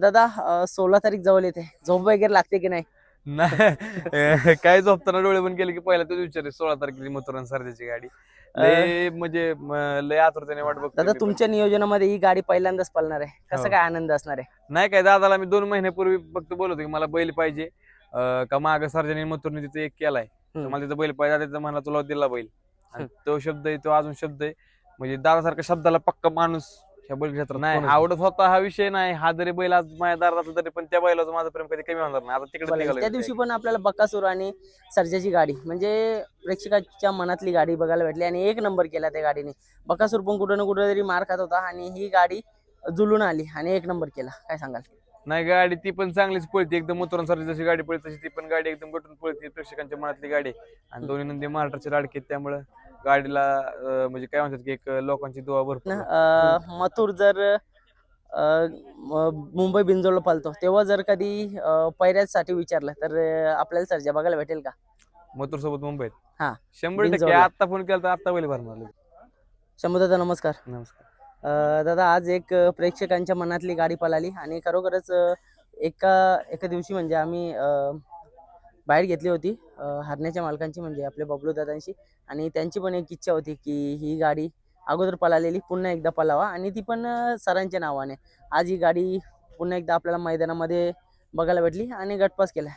दादा सोळा तारीख जवळ येते. झोप वगैरे लागते की नाही? नाही काय झोपताना डोळे बंद केले की पहिला तोच विचार सोळा तारखेची मथुरा सरजाची गाडी. लय म्हणजे लय आतुरतेने वाट बघतो दादा तुमच्या नियोजनामध्ये ही गाडी पहिल्यांदाच पळणार आहे. कसं हो. काय आनंद असणार आहे? नाही काय दादाला मी दोन महिन्यापूर्वी फक्त बोलतो की मला बैल पाहिजे. का माग सर्जनी मथुरने तिथे एक केलाय. मला तिथं बैल पाहिजे त्याचा म्हणला तुला दिला बैल. तो शब्द आहे तो अजून शब्द आहे. म्हणजे दादासारखा शब्दाला पक्का माणूस ह्या बैल क्षेत्रात नाही कोणच आवडत होता हा विषय नाही. हा जरी बैल आज माझ्या दारात असला तरी पण त्या बैलाचं माझं प्रेम कधी कमी होणार नाही. आता तिकडे बोलायचं. त्या दिवशी पण आपल्याला बक्कासूर आणि सर्जाची गाडी म्हणजे प्रेक्षकाच्या मनातली गाडी बघायला भेटली आणि एक नंबर केला त्या गाडीने. बकासूर पण कुठं ना कुठं तरी मार खात होता आणि ही गाडी जुलून आली आणि एक नंबर केला. काय सांगाल? नाही गाडी ती पण चांगलीच पळते. एकदम मुतुरांसारखी जशी गाडी पळते तशी ती पण गाडी एकदम गटून पळते. प्रेक्षकांच्या मनातली गाडी. आहे. आणि दोन्ही नंदी महाराष्ट्राचे लाडके आहेत, त्यामुळं गाडीला अं, म्हणजे काय म्हणतात की एक लोकांची दुवा भरपूर ना, आहे. अं, मथुर जर अं, म- मुंबई बिंजोडला पळतो तेव्हा जर कधी अं, पैऱ्यासाठी विचारलं तर अं, आपल्याला सर्जा बघायला भेटेल का मथुर सोबत मुंबईत हा. शंभर टक्के बिनजोडला. आता फोन केला तर आता बैल भरणार शंभू दादा नमस्कार नमस्कार अं, दादा आज एक अं, प्रेक्षकांच्या मनातली गाडी पळाली आणि खरोखरच अं, एका एका दिवशी म्हणजे आम्ही अं, बाहेर घेतली होती हरण्याच्या मालकांची म्हणजे आपले बबलू दादांशी. आणि त्यांची पण एक इच्छा होती की ही गाडी अगोदर पळालेली पुन्हा एकदा पळावा. आणि ती पण सरांच्या नावाने. आज ही गाडी पुन्हा एकदा आपल्याला मैदानामध्ये बघायला भेटली आणि गटपास केला.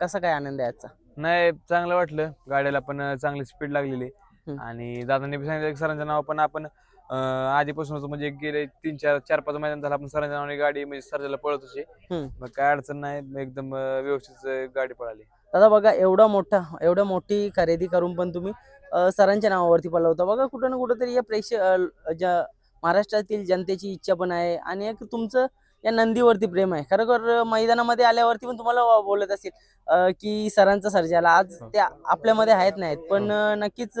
कसा काय आनंद आहे आजचा? नाही चांगलं वाटलं. गाड्याला पण चांगली स्पीड लागलेली. आणि दादांनी सांगितलं सरांच्या नाव पण आपण आधीपासूनच म्हणजे गेले तीन चार चार पाच मैदान झालं. आपण सरांच्या नावाने गाडी म्हणजे सरजाला पळत होती. मग काय अडचण नाही एकदम व्यवस्थित गाडी पळाली. दादा बघा एवढा मोठा एवढ्या मोठी खरेदी करून पण तुम्ही सरांच्या नावावरती पळवता बघा कुठं ना कुठं तरी या प्रेक्षक महाराष्ट्रातील जनतेची इच्छा पण आहे आणि एक तुमचं या नंदीवरती प्रेम आहे. खरोखर मैदानामध्ये आल्यावरती पण तुम्हाला बोलत असेल की सरांचा सर्जाला आज हो. ते आपल्यामध्ये आहेत नाहीत. पण अ, नक्कीच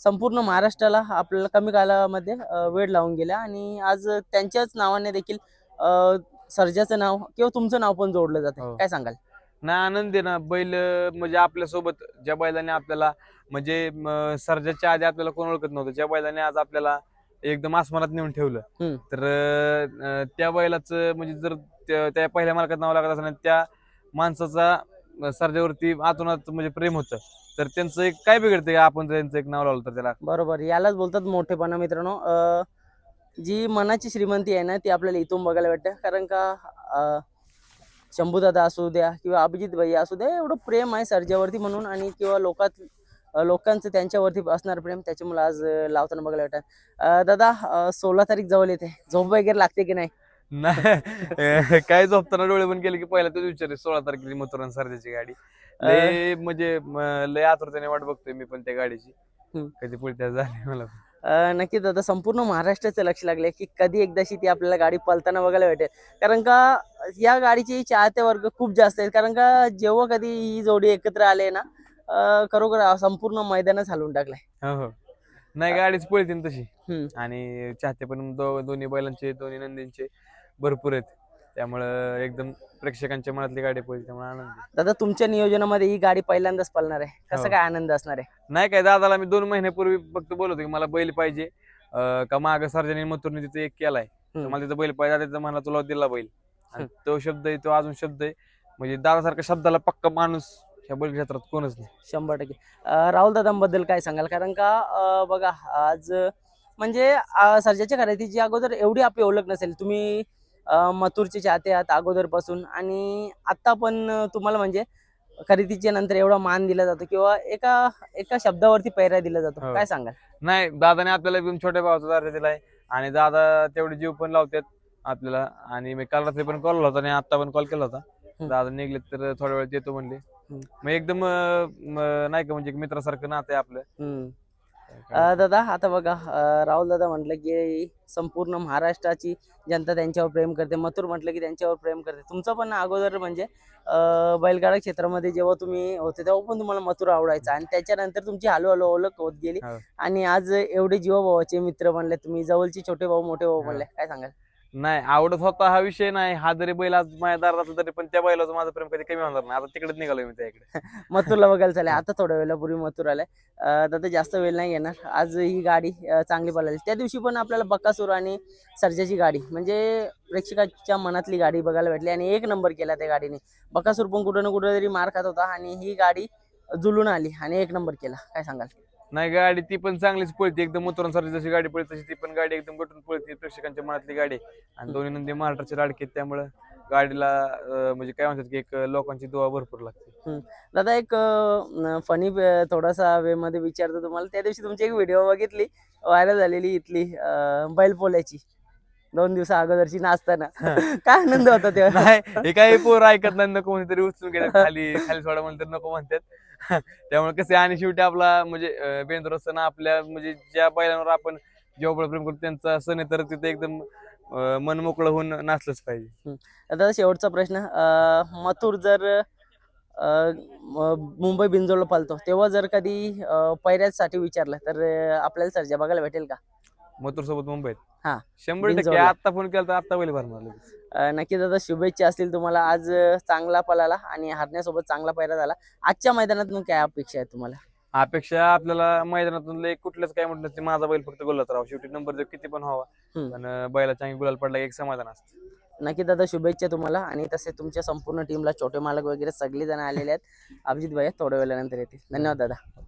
संपूर्ण महाराष्ट्राला आपल्याला कमी कालामध्ये वेळ लावून गेला आणि आज त्यांच्याच नावाने देखील सर्जाचं नाव किंवा तुमचं नाव पण जोडलं जातं हो. काय सांगाल नाही आनंद आहे ना बैल म्हणजे आपल्यासोबत ज्या बैलाने आपल्याला म्हणजे म, सर्जाच्या आधी आपल्याला कोण ओळखत नव्हतं ज्या बैलाने आज आपल्याला एकदम आसमानात नेऊन ठेवलं. तर अं, त्या बैलाचं म्हणजे जर त्या त्या पहिल्या मालकात नाव लागत असणार त्या माणसाचा सर्जावरती आतूनात म्हणजे प्रेम होतं. तर त्यांचं एक काय बिघडतं का? आपण त्यांचं एक नाव लावलं तर त्याला. बरोबर. यालाच बोलतात मोठेपणा मित्रांनो. अं, जी मनाची श्रीमंती आहे ना ती आपल्याला इथून बघायला भेटते. कारण का अं, शंभूदादा असू द्या किंवा अभिजित भाई असू द्या एवढं प्रेम आहे सर्जावरती म्हणून आणि किंवा लोकात अं, लोकांचं त्यांच्यावरती असणार प्रेम त्याच्यामुळे आज अं, लावताना बघायला भेटतात. दादा सोळा तारीख जवळ येते. झोप वगैरे लागते की नाही? नाही. काय झोपताना डोळे बंद केले की पहिला तोच विचार सोळा तारखेची मथुरा सरजाची गाडी. लय म्हणजे म, लय आतुरतेने वाट बघतोय मी पण त्या गाडीची. हम्म. कधी पुढच्या झाली मला. अं, नक्कीच दादा संपूर्ण महाराष्ट्राचं लक्ष लागले की कधी एकदाशी ती आपल्याला गाडी पळताना बघायला भेटेल. कारण का या गाडीचे चाहते वर्ग खूप जास्त आहेत. कारण का जेव्हा कधी ही जोडी एकत्र आले ना अं, खरोखर संपूर्ण मैदानच हलवून टाकलंय. हो हो. नाही गाडीच पळते ना तशी. हम्म. आणि चाहते पण दो- दोन्ही बैलांचे दोन्ही नंदींचे. भरपूर आहेत. त्यामुळं एकदम प्रेक्षकांच्या मनातली गाडी पळते त्यामुळे आनंद आहे. दादा तुमच्या नियोजनामध्ये ही गाडी पहिल्यांदाच पळणार आहे. कसं हो. काय आनंद असणार आहे? नाही काय दादाला मी दोन महिन्यापूर्वी फक्त बोलतो की मला बैल पाहिजे. अं, का माग सर्जनी मथुरने तिथे एक केलाय. तर हम्म. मला तिथं बैल पाहिजे त्याचा म्हणला तुला दिला बैल. आणि तो शब्द आहे तो अजून शब्द आहे. म्हणजे दादासारखा शब्दाला पक्का माणूस ह्या बैल क्षेत्रात कोणच नाही. शंभर टक्के. अं, राहुल दादांबद्दल काय सांगाल? कारण का अं, बघा आज म्हणजे अं, सर्जाच्या खरेदीची अगोदर एवढी आपली ओळख नसेल. तुम्ही मथुरचे चाहते आहात अगोदरपासून आणि आता पण तुम्हाला म्हणजे खरेदीच्या नंतर एवढा मान दिला जातो किंवा एका एका शब्दावरती पैरा दिला जातो हो. काय सांगाल नाही दादाने आपल्याला एकदम छोट्या भावाचा दर्जा दिलाय आणि दादा तेवढे जीव पण लावतात आपल्याला आणि मी काल रात्री पण कॉल होता आणि आता पण कॉल केला होता. दादा निघले तर थोड्या वेळात येतो म्हणले. मग एकदम अं, म- नाही का म्हणजे एक मित्रासारखं नातं आहे आपलं हम्म. अं, दादा आता बघा राहुल दादा म्हटलं की संपूर्ण महाराष्ट्राची जनता त्यांच्यावर प्रेम करते. मथुर म्हटलं की त्यांच्यावर प्रेम करते. तुमचं पण अगोदर म्हणजे अं, बैलगाडा क्षेत्रामध्ये जेव्हा तुम्ही होते तेव्हा पण तुम्हाला मथुर आवडायचा. आणि त्याच्यानंतर तुमची हळूहळू ओळख होत गेली. हो. आणि आज एवढे जीवाभावाचे मित्र बनले तुम्ही. जवळचे छोटे भाऊ मोठे भाऊ हो. बनले काय सांगाल? नाही आवडत होता हा विषय नाही. हा जरी बैल आज माझ्या दारात असला तरी पण त्या बैलाचं माझं प्रेम कधी कमी होणार नाही. आता तिकडेच निघालो मी त्याकडे मथुरला बघायला चालेल आता थोड्या वेळापूर्वी मथुर आलाय. अं, दादा जास्त वेळ नाही येणार. आज ही गाडी अं, चांगली पळाली. त्या दिवशी पण आपल्याला बक्कासूर आणि सर्जाची गाडी म्हणजे प्रेक्षकाच्या मनातली गाडी बघायला भेटली आणि एक नंबर केला त्या गाडीने. बक्कासूर पण कुठं ना कुठं तरी मार खात होता आणि ही गाडी जुलून आली आणि एक नंबर केला. काय सांगाल? नाही गाडी ती पण चांगलीच पळते. एकदम मुतुरांसारखी जशी गाडी पळते तशी ती पण गाडी एकदम गटून पळते. प्रेक्षकांच्या मनातली गाडी आणि दोन्ही नंदी महाराष्ट्राचे लाडके त्यामुळे गाडीला म्हणजे काय म्हणतात की एक लोकांची दुवा भरपूर लागते. दादा एक फनी थोडासा वे मध्ये विचारतो तुम्हाला. त्या दिवशी तुमची एक व्हिडिओ बघितली व्हायरल झालेली इथली बैल पोल्याची दोन दिवसा अगोदरची नाचताना. काय आनंद होता तेव्हा? हे काही पोर ऐकत नाही नको कोणीतरी उचलून घेतात खाली खाली सोडा म्हणतात नको म्हणतात. त्यामुळे कसं आणि शेवटी आपला म्हणजे बेंद्र सण आपल्या म्हणजे ज्या बैलांवर आपण जेव्हा प्रेम करतो त्यांचा सण आहे तर तिथे एकदम मन मोकळं होऊन नाचलंच पाहिजे. आता शेवटचा प्रश्न अं, मथुर जर मुंबई बिंजोडला पालतो तेव्हा जर कधी पैऱ्यासाठी विचारलं तर आपल्याला सर्जा बघायला भेटेल का? मथुर सोबत मुंबईत. हा. शंभर टक्के बिनजोडला. आता फोन केला तर आता बैल भरणार लगेच. अं, नक्कीच दादा शुभेच्छा असतील तुम्हाला. आज अं, चांगला पळाला आणि हरण्यासोबत चांगला पैरा झाला. आजच्या मैदानातून काय अपेक्षा आहे तुम्हाला? अपेक्षा आपल्याला मैदानातून लय कुठलंच काय म्हटलं ते माझा बैल फक्त गोलात राहावा शेवटी नंबर जर किती पण व्हावा. हम्म. पण अं, बैला चांगली गुलाल पडला की एक समाधान असतं. नक्की दादा शुभेच्छा तुम्हाला. आणि तसे तुमच्या संपूर्ण टीमला छोटे मालक वगैरे सगळे जण आलेले आहेत. अभिजित भाई थोड्या वेळानंतर येतील. धन्यवाद दादा.